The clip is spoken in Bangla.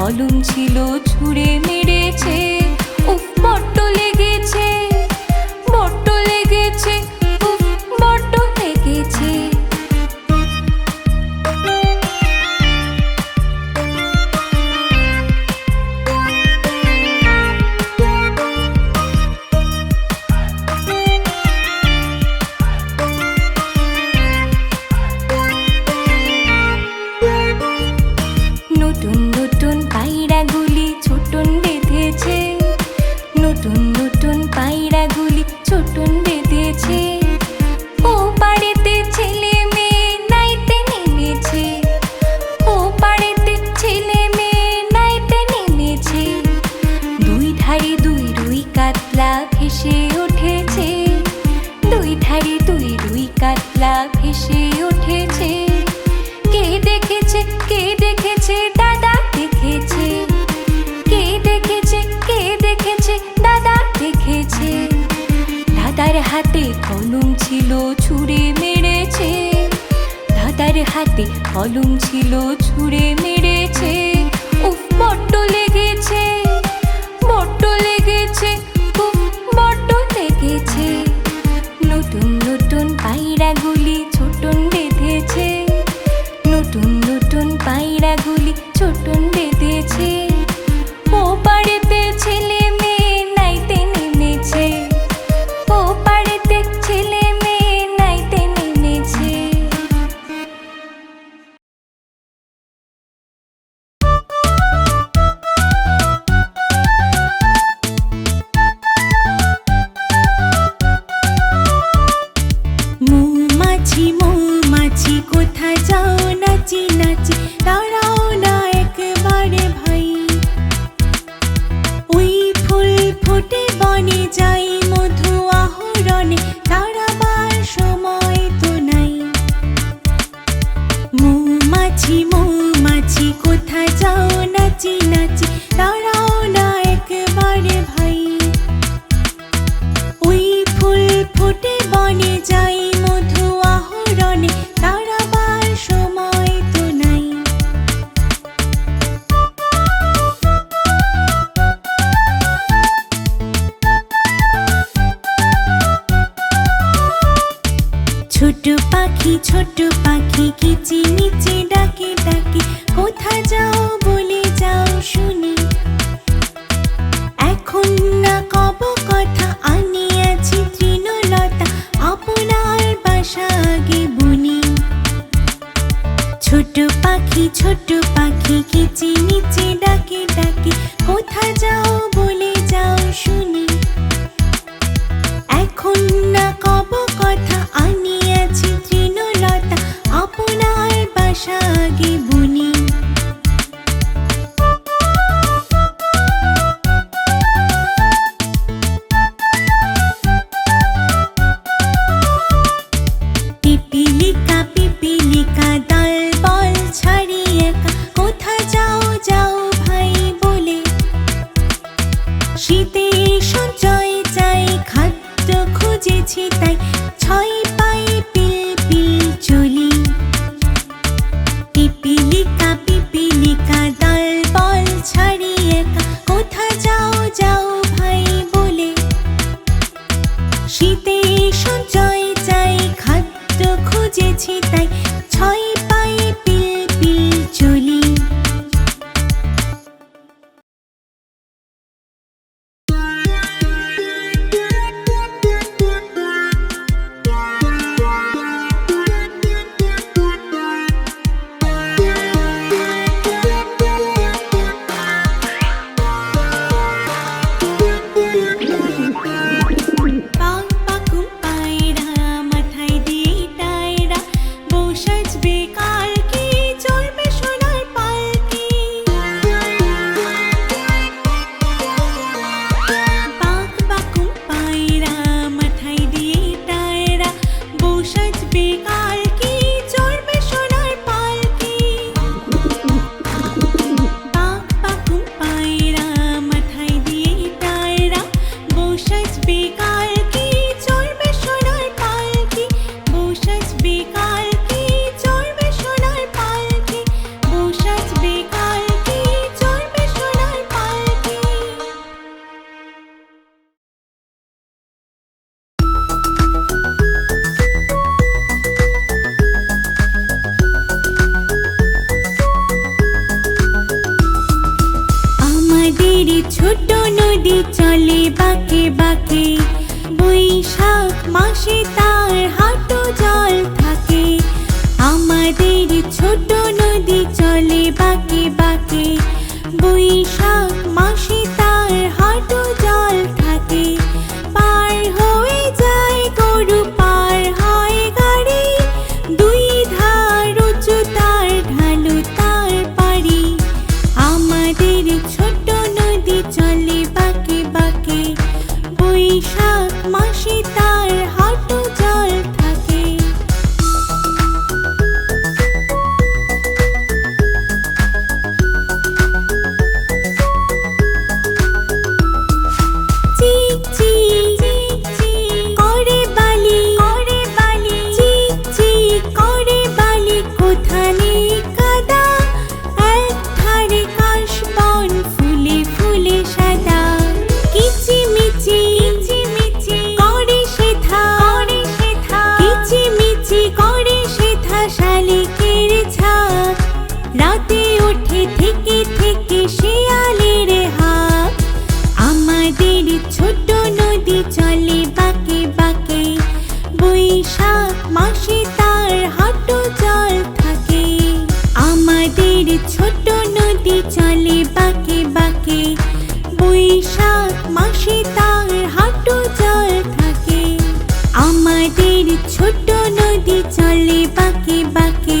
কলম ছিল ছুঁড়ে মেরেছে। কলম ছিল ছুড়ে কোথায় যাও নাচি নাচি তারা ছোট পাখি কি চিনি ছোট নদী চলে বাকে বাকে। বৈশাখ মাসে তা আমাদের ছোট নদী চলে বাঁকে বাঁকে।